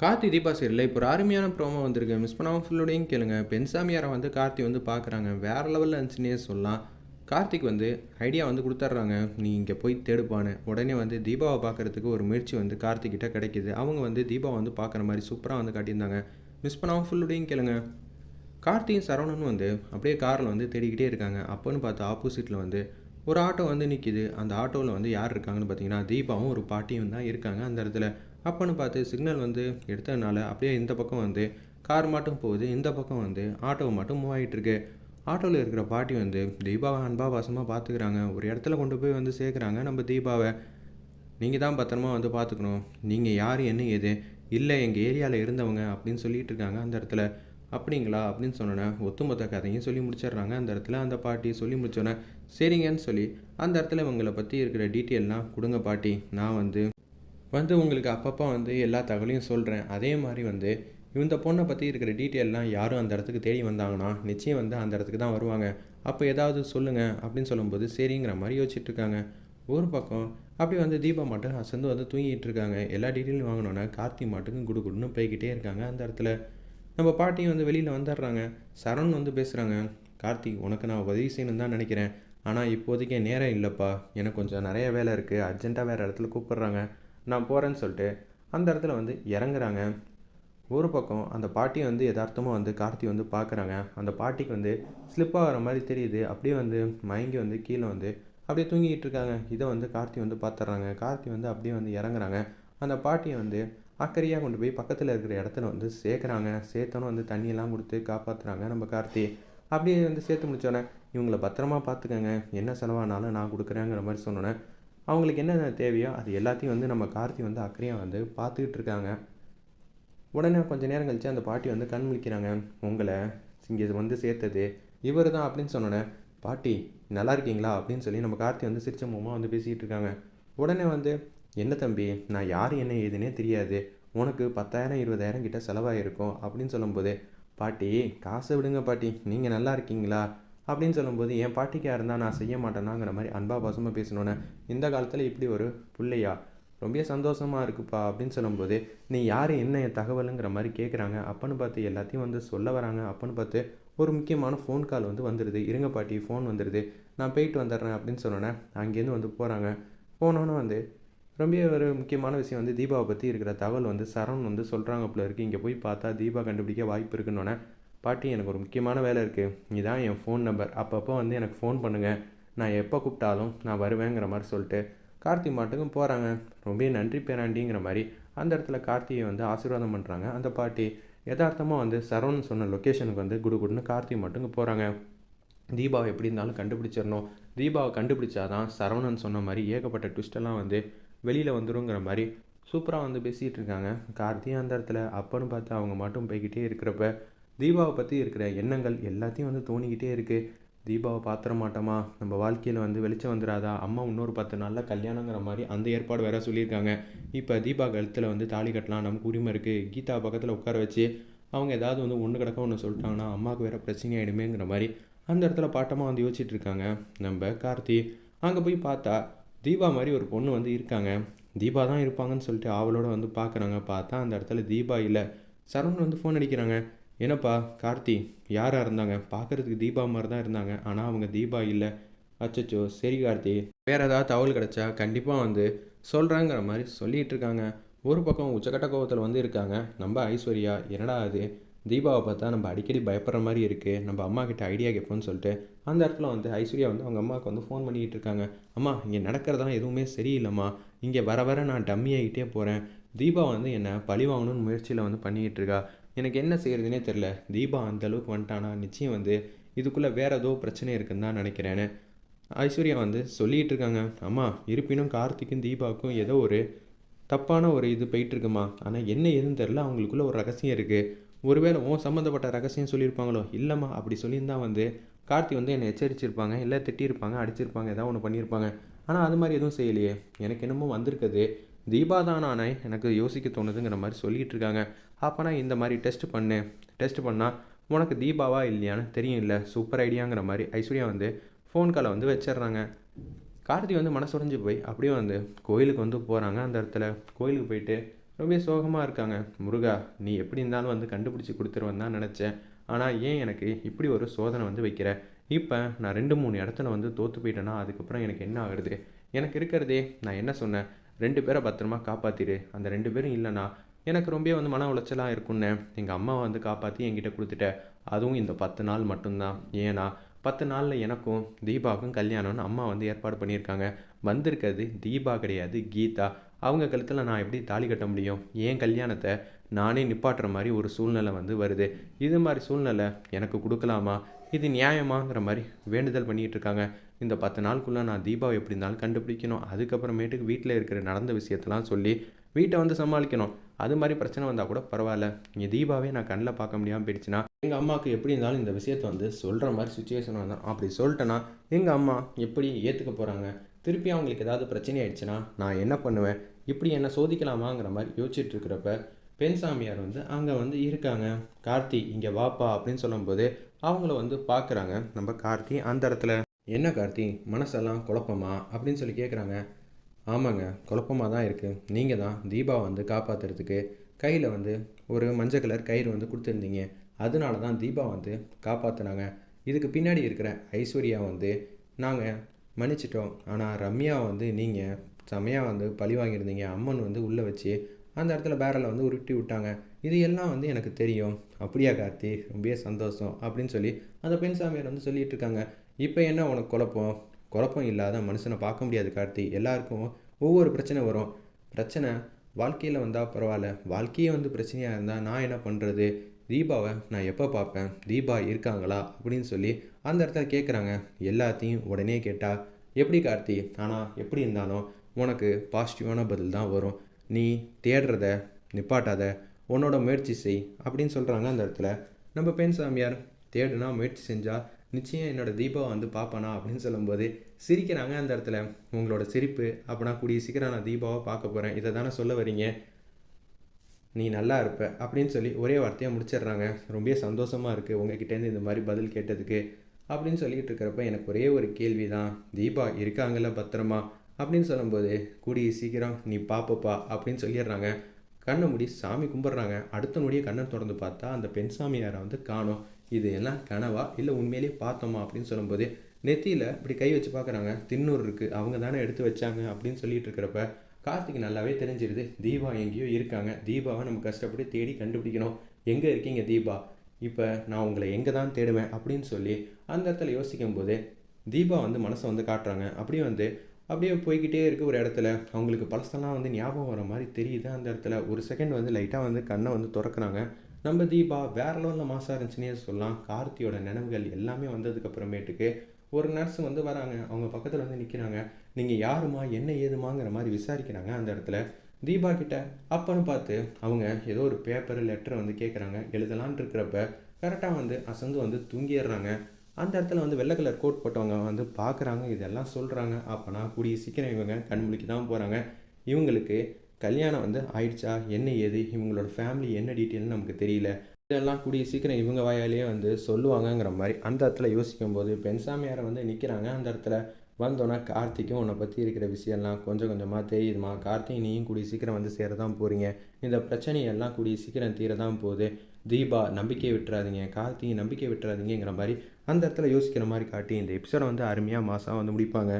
கார்த்தி தீபா சீரியலில் இப்போ ஒரு அருமையான ப்ரோமோ வந்திருக்கு. மிஸ் பண்ணாமல் ஃபுல்லோடையும் கேளுங்க. பென்சாமியாரை வந்து கார்த்தி வந்து பார்க்குறாங்க வேறு லெவலில் இருந்துச்சுன்னே சொல்லலாம். கார்த்திக் வந்து ஐடியா வந்து கொடுத்துட்றாங்க. நீ இங்கே போய் தேடுப்பான்னு. உடனே வந்து தீபாவை பார்க்குறதுக்கு ஒரு முயற்சி வந்து கார்த்திக்கிட்ட கிடைக்கிது. அவங்க வந்து தீபாவை வந்து பார்க்குற மாதிரி சூப்பராக வந்து காட்டியிருந்தாங்க. மிஸ் பண்ணாமல் ஃபுல்லோடையும் கேளுங்க. கார்த்தியும் சரவணனும் வந்து அப்படியே காரில் வந்து தேடிக்கிட்டே இருக்காங்க. அப்போன்னு பார்த்தா ஆப்போசிட்டில் வந்து ஒரு ஆட்டோ வந்து நிற்கிது அந்த ஆட்டோவில் வந்து யார் இருக்காங்கன்னு பார்த்தீங்கன்னா தீபாவும் ஒரு பாட்டியும் தான் இருக்காங்க அந்த இடத்துல. அப்போன்னு பார்த்து சிக்னல் வந்து எடுத்ததுனால அப்படியே இந்த பக்கம் வந்து கார் மட்டும் போகுது இந்த பக்கம் வந்து ஆட்டோ மட்டும் மூவ் ஆகிட்டுருக்கு ஆட்டோவில் இருக்கிற பாட்டி வந்து தீபாவை அன்பா பாசமாக பார்த்துக்கிறாங்க ஒரு இடத்துல கொண்டு போய் வந்து சேர்க்குறாங்க நம்ம தீபாவை. நீங்கள் தான் பத்திரமா வந்து பார்த்துக்கணும் நீங்கள் யார் என்ன ஏது? இல்லை எங்கள் ஏரியாவில் இருந்தவங்க அப்படின்னு சொல்லிட்டு இருக்காங்க அந்த இடத்துல. அப்படிங்களா? அப்படின்னு சொன்னோன்னே ஒத்துமொத்த கதையும் சொல்லி முடிச்சிடுறாங்க அந்த இடத்துல. அந்த பாட்டி சொல்லி முடிச்சோன்னே சரிங்கன்னு சொல்லி அந்த இடத்துல இவங்களை பற்றி இருக்கிற டீட்டெயில்லாம் கொடுங்க பாட்டி. நான் வந்து வந்து உங்களுக்கு அப்பப்போ வந்து எல்லா தகவலையும் சொல்கிறேன் அதே மாதிரி வந்து இந்த பொண்ணை பற்றி இருக்கிற டீட்டெயில்லாம் யாரும் அந்த இடத்துக்கு தேடி வந்தாங்கன்னா நிச்சயம் வந்து அந்த இடத்துக்கு தான் வருவாங்க. அப்போ ஏதாவது சொல்லுங்கள் அப்படின்னு சொல்லும்போது சரிங்கிற மாதிரி யோசிச்சுட்டு இருக்காங்க. ஒரு பக்கம் அப்படி வந்து தீபா மட்டும் அசந்து வந்து தூங்கிட்டு இருக்காங்க. எல்லா டீட்டெயிலும் வாங்கினோன்னே கார்த்தி மாட்டுக்கும் குடு குடுன்னு போய்கிட்டே இருக்காங்க அந்த இடத்துல. நம்ம பாட்டியும் வந்து வெளியில் வந்துடுறாங்க. சரண் வந்து பேசுகிறாங்க கார்த்திக் உனக்கு நான் உதவி செய்யணும்னு தான் நினைக்கிறேன். ஆனால் இப்போதைக்கு நேரம் இல்லைப்பா. எனக்கு கொஞ்சம் நிறைய வேலை இருக்குது அர்ஜென்ட்டாக வேறு இடத்துல கூப்பிட்றாங்க. நான் போகிறேன்னு சொல்லிட்டு அந்த இடத்துல வந்து இறங்குறாங்க. ஒரு பக்கம் அந்த பாட்டி வந்து யதார்த்தமாக வந்து கார்த்தி வந்து பார்க்குறாங்க அந்த பாட்டிக்கு வந்து ஸ்லிப் ஆகிற மாதிரி தெரியுது. அப்படியே வந்து மயங்கி வந்து கீழே வந்து அப்படியே தூங்கிட்டு இருக்காங்க. இதை வந்து கார்த்தி வந்து பார்த்துட்றாங்க கார்த்தி வந்து அப்படியே வந்து இறங்குறாங்க. அந்த பாட்டியை வந்து அக்கறையாக கொண்டு போய் பக்கத்தில் இருக்கிற இடத்துல வந்து சேர்க்குறாங்க. சேர்த்தோன்னு வந்து தண்ணியெல்லாம் கொடுத்து காப்பாற்றுறாங்க நம்ம கார்த்தி. அப்படியே வந்து சேர்த்து முடிச்சோன்னே இவங்களை பத்திரமா பார்த்துக்கங்க என்ன செலவானாலும் நான் கொடுக்குறேங்கிற மாதிரி சொன்னோன்னே அவங்களுக்கு என்னென்ன தேவையோ அது எல்லாத்தையும் வந்து நம்ம கார்த்தி வந்து அக்கறையாக வந்து பார்த்துக்கிட்டு இருக்காங்க உடனே கொஞ்ச நேரம் கழித்து அந்த பாட்டி வந்து கண் முழிக்கிறாங்க. உங்களை இங்கே வந்து சேர்த்தது இவர் தான் அப்படின்னு சொன்னோன்னே பாட்டி நல்லா இருக்கீங்களா? அப்படின்னு சொல்லி நம்ம கார்த்தி வந்து சிரிச்ச முகமாக வந்து பேசிக்கிட்டு இருக்காங்க உடனே வந்து என்ன தம்பி நான் யார் என்ன ஏதுன்னே தெரியாது. உனக்கு பத்தாயிரம் இருபதாயிரம் கிட்ட செலவாயிருக்கும். அப்படின்னு சொல்லும்போது பாட்டி காசை விடுங்க பாட்டி. நீங்கள் நல்லா இருக்கீங்களா? அப்படின்னு சொல்லும்போது என் பாட்டிக்கு இருந்தால் நான் செய்ய மாட்டேனாங்கிற மாதிரி அன்பா பாசமாக பேசணுன்னே இந்த காலத்தில் இப்படி ஒரு பிள்ளையா? ரொம்ப சந்தோஷமாக இருக்குப்பா அப்படின்னு சொல்லும்போது நீ யார் என்ன தகவலுங்கிற மாதிரி கேட்குறாங்க அப்பன்னு பார்த்து எல்லாத்தையும் வந்து சொல்ல வராங்க. அப்பன்னு பார்த்து ஒரு முக்கியமான ஃபோன் கால் வந்து வந்துடுது இருங்க பாட்டி ஃபோன் வந்துடுது நான் போயிட்டு வந்துடுறேன் அப்படின்னு சொன்னோன்னே அங்கேருந்து வந்து போகிறாங்க போனோன்னே வந்து ரொம்ப ஒரு முக்கியமான விஷயம் வந்து தீபாவை பற்றி இருக்கிற தகவல் வந்து சரண் வந்து சொல்கிறாங்க போல இருக்குது இங்கே போய் பார்த்தா தீபா கண்டுபிடிக்க வாய்ப்பு இருக்குன்னொன்னே பாட்டி எனக்கு ஒரு முக்கியமான வேலை இருக்குது இதான் என் ஃபோன் நம்பர் அப்பப்போ வந்து எனக்கு ஃபோன் பண்ணுங்கள் நான் எப்போ கூப்பிட்டாலும் நான் வருவேங்கிற மாதிரி சொல்லிட்டு கார்த்தி மாட்டுக்கும் போகிறாங்க ரொம்ப நன்றி பேராண்டிங்கிற மாதிரி அந்த இடத்துல கார்த்தியை வந்து ஆசீர்வாதம் பண்ணுறாங்க அந்த பாட்டி யதார்த்தமாக வந்து சரவணன் சொன்ன லொக்கேஷனுக்கு வந்து குடு குடுன்னு கார்த்தி மட்டுங்க போகிறாங்க தீபாவை எப்படி இருந்தாலும் கண்டுபிடிச்சிடணும். தீபாவை கண்டுபிடிச்சாதான் சரவணன் சொன்ன மாதிரி ஏகப்பட்ட ட்விஸ்டெல்லாம் வந்து வெளியில் வந்துருங்கிற மாதிரி சூப்பராக வந்து பேசிகிட்டு இருக்காங்க. கார்த்தி அந்த இடத்துல அப்பன்னு பார்த்து அவங்க மட்டும் போய்கிட்டே இருக்கிறப்ப தீபாவை பற்றி இருக்கிற எண்ணங்கள் எல்லாத்தையும் வந்து தோணிக்கிட்டே இருக்குது தீபாவை பாத்திர மாட்டோமா நம்ம வாழ்க்கையில் வந்து வெளிச்சம் வந்துடாதா அம்மா இன்னொரு பத்து நாளில் கல்யாணங்கிற மாதிரி அந்த ஏற்பாடு வேற சொல்லியிருக்காங்க. இப்போ தீபா கழுத்தில் வந்து தாலி கட்டலாம் நமக்கு உரிமை இருக்குது கீதா பக்கத்தில் உட்கார வச்சு அவங்க ஏதாவது வந்து ஒன்று கிடக்க ஒன்று சொல்லிட்டாங்கன்னா அம்மாவுக்கு வேறு பிரச்சனை ஆகிடுமேங்கிற மாதிரி அந்த இடத்துல பாட்டமாக வந்து யோசிச்சுட்டு இருக்காங்க. நம்ம கார்த்தி அங்கே போய் பார்த்தா தீபா மாதிரி ஒரு பொண்ணு வந்து இருக்காங்க. தீபா தான் இருப்பாங்கன்னு சொல்லிட்டு அவளோட வந்து பார்க்குறாங்க பார்த்தா அந்த இடத்துல தீபா இல்லை. சரவணன் வந்து ஃபோன் அடிக்கிறாங்க. என்னப்பா கார்த்தி யாராக இருந்தாங்க? பார்க்குறதுக்கு தீபா மாதிரி தான் இருந்தாங்க. ஆனால் அவங்க தீபா இல்லை. அச்சச்சோ சரி கார்த்தி. வேறு ஏதாவது தகவல் கிடச்சா கண்டிப்பாக வந்து சொல்கிறாங்கிற மாதிரி சொல்லிகிட்டு இருக்காங்க. ஒரு பக்கம் உச்சக்கட்ட கோபத்தில் வந்து இருக்காங்க. நம்ம ஐஸ்வர்யா என்னடா அது? தீபாவை பார்த்தா நம்ம அடிக்கடி பயப்படுற மாதிரி இருக்குது நம்ம அம்மா கிட்ட ஐடியா கேட்போம்னு சொல்லிட்டு அந்த இடத்துல வந்து ஐஸ்வர்யா வந்து அவங்க அம்மாவுக்கு வந்து ஃபோன் பண்ணிக்கிட்டு இருக்காங்க. அம்மா இங்கே நடக்கிறதெல்லாம் எதுவுமே சரியில்லைம்மா. இங்கே வர வர நான் டம்மி ஆகிட்டே போகிறேன் தீபா வந்து என்னை பழி வாங்கணும்னு முயற்சியில் வந்து பண்ணிக்கிட்டு இருக்கா. எனக்கு என்ன செய்கிறதுனே தெரில. தீபா அந்த அளவுக்கு வந்துட்டானா? நிச்சயம் வந்து இதுக்குள்ளே வேறு ஏதோ பிரச்சனை இருக்குன்னு தான் நினைக்கிறேன்னு. ஐஸ்வர்யா வந்து சொல்லிகிட்டு இருக்காங்க. அம்மா இருப்பினும் கார்த்திக்கும் தீபாவுக்கும் ஏதோ ஒரு தப்பான ஒரு இது போயிட்டுருக்குமா ஆனால் என்ன ஏதுன்னு தெரில. அவங்களுக்குள்ள ஒரு ரகசியம் இருக்குது ஒருவேளை உன் சம்மந்தப்பட்ட ரகசியம் சொல்லியிருப்பாங்களோ? இல்லைம்மா அப்படி சொல்லியிருந்தால் வந்து கார்த்தி வந்து என்னை எச்சரிச்சிருப்பாங்க. இல்லை திட்டியிருப்பாங்க அடிச்சிருப்பாங்க ஏதாவது ஒன்று பண்ணியிருப்பாங்க. ஆனால் அது மாதிரி எதுவும் செய்யலையே. எனக்கு என்னமோ வந்திருக்குது. தீபா தான் எனக்கு யோசிக்க தோணுதுங்கிற மாதிரி சொல்லிகிட்டு இருக்காங்க அப்போனா இந்த மாதிரி டெஸ்ட் பண்ணு. டெஸ்ட் பண்ணால் உனக்கு தீபாவா இல்லையான்னு தெரியும் இல்லை சூப்பர் ஐடியாங்கிற மாதிரி ஐஸ்வர்யா வந்து ஃபோன் காலை வந்து வச்சிடுறாங்க. கார்த்தி வந்து மனசுடைஞ்சு போய் அப்படியே வந்து கோயிலுக்கு வந்து போகிறாங்க அந்த இடத்துல. கோயிலுக்கு போயிட்டு ரொம்ப சோகமாக இருக்காங்க. முருகா நீ எப்படி இருந்தாலும் வந்து கண்டுபிடிச்சி கொடுத்துருவேன் தான் நினச்சேன். ஆனால் ஏன் எனக்கு இப்படி ஒரு சோதனை வந்து வைக்கிற? இப்போ நான் ரெண்டு மூணு இடத்துல வந்து தோற்று போயிட்டேன்னா அதுக்கப்புறம் எனக்கு என்ன ஆகுறது? எனக்கு இருக்கிறதே நான் என்ன சொன்னேன்? ரெண்டு பேரை பத்திரமா காப்பாற்றிடு அந்த ரெண்டு பேரும் இல்லைனா எனக்கு ரொம்ப வந்து மன உளைச்சலாக இருக்கும்னு எங்கள் அம்மாவை வந்து காப்பாற்றி என்கிட்ட கொடுத்துட்டேன் அதுவும் இந்த பத்து நாள் மட்டும்தான். ஏன்னா பத்து நாளில் எனக்கும் தீபாவுக்கும் கல்யாணம்னு அம்மா வந்து ஏற்பாடு பண்ணியிருக்காங்க. வந்திருக்கிறது தீபா கிடையாது கீதா. அவங்க கழுத்தில் நான் எப்படி தாலி கட்ட முடியும்? ஏன் கல்யாணத்தை நானே நிப்பாட்டுற மாதிரி ஒரு சூழ்நிலை வந்து வருது. இது மாதிரி சூழ்நிலை எனக்கு கொடுக்கலாமா? இது நியாயமாங்கிற மாதிரி வேண்டுதல் பண்ணிகிட்டு இருக்காங்க. இந்த பத்து நாளுக்குள்ளே நான் தீபாவை எப்படி இருந்தாலும் கண்டுபிடிக்கணும். அதுக்கப்புறமேட்டுக்கு வீட்டில் இருக்கிற நடந்த விஷயத்தெல்லாம் சொல்லி வீட்டை வந்து சமாளிக்கணும். அது மாதிரி பிரச்சனை வந்தால் கூட பரவாயில்ல. இங்கே தீபாவே நான் கண்ணில் பார்க்க முடியாமல் போயிடுச்சுன்னா எங்கள் அம்மாவுக்கு எப்படி இருந்தாலும் இந்த விஷயத்தை வந்து சொல்கிற மாதிரி சுச்சுவேஷன் வந்தோம் அப்படி சொல்லிட்டேன்னா எங்கள் அம்மா எப்படி ஏற்றுக்க போகிறாங்க திருப்பி அவங்களுக்கு ஏதாவது பிரச்சனை ஆயிடுச்சுன்னா நான் என்ன பண்ணுவேன்? இப்படி என்ன சோதிக்கலாமாங்கிற மாதிரி யோசிச்சுட்டு இருக்கிறப்ப பெண் சாமியார் வந்து அங்கே வந்து இருக்காங்க. கார்த்தி இங்கே வாப்பா அப்படின்னு சொல்லும்போது அவங்கள வந்து பார்க்குறாங்க நம்ம கார்த்தி அந்த இடத்துல. என்ன கார்த்தி? மனசெல்லாம் குழப்பமா? அப்படின்னு சொல்லி கேட்குறாங்க ஆமாங்க குழப்பமாக தான் இருக்குது நீங்கள் தான் தீபா வந்து காப்பாற்றுறதுக்கு கையில் வந்து ஒரு மஞ்சள் கலர் கயிறு வந்து கொடுத்துருந்தீங்க. அதனால தான் தீபா வந்து காப்பாற்றினாங்க இதுக்கு பின்னாடி இருக்கிற ஐஸ்வர்யா வந்து நாங்கள் மன்னிச்சிட்டோம். ஆனால் ரம்யா வந்து நீங்கள் செமையாக வந்து பழி வாங்கியிருந்தீங்க. அம்மன் வந்து உள்ளே வச்சு அந்த இடத்துல பேரலை வந்து உருட்டி விட்டாங்க. இது எல்லாம் வந்து எனக்கு தெரியும். அப்படியா கார்த்தி? ரொம்பவே சந்தோஷம். அப்படின்னு சொல்லி அந்த பெண் சாமியார் வந்து சொல்லிட்டு இருக்காங்க. இப்போ என்ன உனக்கு குழப்பம்? குழப்பம் இல்லாத மனுஷனை பார்க்க முடியாது கார்த்தி. எல்லாருக்கும் ஒவ்வொரு பிரச்சனை வரும். பிரச்சனை வாழ்க்கையில் வந்தால் பரவாயில்ல. வாழ்க்கையே வந்து பிரச்சனையாக இருந்தால் நான் என்ன பண்ணுறது தீபாவை நான் எப்போ பார்ப்பேன்? தீபா இருக்காங்களா? அப்படின்னு சொல்லி அந்த இடத்துல கேட்குறாங்க எல்லாத்தையும் உடனே கேட்டால் எப்படி கார்த்தி? ஆனால் எப்படி இருந்தாலும் உனக்கு பாசிட்டிவான பதில் தான் வரும். நீ தேடுறத நிப்பாட்டாத உன்னோட முயற்சி செய் அப்படின்னு சொல்கிறாங்க அந்த இடத்துல. நம்ம பெண் சாமியார் தேடுனா முயற்சி செஞ்சால் நிச்சயம் என்னோட தீபாவை வந்து பார்ப்பானா அப்படின்னு சொல்லும்போது சிரிக்கிறாங்க அந்த இடத்துல. உங்களோட சிரிப்பு அப்படின்னா கூடிய சீக்கிரம் நான் தீபாவை பார்க்க போகிறேன் இதை தானே சொல்ல வரீங்க? நீ நல்லா இருப்ப அப்படின்னு சொல்லி ஒரே வார்த்தையாக முடிச்சிடுறாங்க. ரொம்ப சந்தோஷமாக இருக்குது உங்ககிட்டேருந்து இந்த மாதிரி பதில் கேட்டதுக்கு அப்படின்னு சொல்லிகிட்டு இருக்கிறப்ப எனக்கு ஒரே ஒரு கேள்வி தான் தீபா இருக்காங்கல்ல பத்திரமா? அப்படின்னு சொல்லும்போது கூடிய சீக்கிரம் நீ பாப்பப்பா அப்படின்னு சொல்லிடுறாங்க. கண்ணை முடி சாமி கும்பிட்றாங்க. அடுத்த நொடியே கண்ணை திறந்து பார்த்தா அந்த பெண் சாமியாரை வந்து காணும். இது எல்லாம் கனவா இல்லை உண்மையிலேயே பார்த்தோமா அப்படின்னு சொல்லும்போது நெத்தியில் இப்படி கை வச்சு பார்க்குறாங்க தின்னூர் இருக்குது அவங்க தானே எடுத்து வச்சாங்க அப்படின்னு சொல்லிட்டு இருக்கிறப்ப கார்த்திக் நல்லாவே தெரிஞ்சிருது. தீபா எங்கேயோ இருக்காங்க. தீபாவை நம்ம கஷ்டப்பட்டு தேடி கண்டுபிடிக்கணும். எங்கே இருக்கீங்க தீபா? இப்போ நான் உங்களை எங்கே தான் தேடுவேன்? அப்படின்னு சொல்லி அந்த இடத்துல யோசிக்கும் போது தீபா வந்து மனசை வந்து காட்டுறாங்க. அப்படியே வந்து அப்படியே போய்கிட்டே இருக்க ஒரு இடத்துல அவங்களுக்கு பழசெல்லாம் வந்து ஞாபகம் வர மாதிரி தெரியுது அந்த இடத்துல? ஒரு செகண்ட் வந்து லைட்டாக வந்து கண்ணை வந்து திறக்கிறாங்க. நம்ம தீபா வேற லெவலில் மாசாக இருந்துச்சுன்னே சொல்லலாம். கார்த்தியோட நினைவுகள் எல்லாமே வந்ததுக்கப்புறமேட்டுக்கு ஒரு நர்ஸ் வந்து வராங்க. அவங்க பக்கத்தில் வந்து நிற்கிறாங்க நீங்கள் யாருமா? என்ன ஏதுமாங்கிற மாதிரி விசாரிக்கிறாங்க அந்த இடத்துல. தீபா கிட்ட அப்பன்னு பார்த்து அவங்க ஏதோ ஒரு பேப்பர் லெட்டர் வந்து கேட்குறாங்க எழுதலான் இருக்கிறப்ப கரெக்டாக வந்து அசந்து வந்து தூங்கிடுறாங்க. அந்த இடத்துல வந்து வெள்ளை கலர் கோட் போட்டவங்க வந்து பார்க்குறாங்க இதெல்லாம் சொல்கிறாங்க அப்போனா கூடிய சீக்கிரம் இவங்க கண்முழிக்கு தான் போகிறாங்க இவங்களுக்கு கல்யாணம் வந்து ஆயிடுச்சா? என்ன ஏது? இவங்களோட ஃபேமிலி என்ன டீட்டெயில்னு நமக்கு தெரியல. இதெல்லாம் கூடிய சீக்கிரம் இவங்க வாயாலேயே வந்து சொல்லுவாங்கங்கிற மாதிரி அந்த இடத்துல யோசிக்கும் போது பெண்சாமியாரை வந்து நிற்கிறாங்க அந்த இடத்துல. வந்தோன்னா கார்த்திக்கும் உன்னை பற்றி இருக்கிற விஷயம்லாம் கொஞ்சம் கொஞ்சமாக தெரியுதுமா? கார்த்திக் நீயும் கூடிய சீக்கிரம் வந்து சேர தான் போகிறீங்க இந்த பிரச்சனையெல்லாம் கூடிய சீக்கிரம் தீர தான் போகுது. தீபா நம்பிக்கை விட்டுறாதீங்க. கார்த்திகை நம்பிக்கை விட்டுறாதீங்கிற மாதிரி அந்த இடத்துல யோசிக்கிற மாதிரி காட்டி இந்த எபிசோடை வந்து அருமையாக மாதம் வந்து முடிப்பாங்க.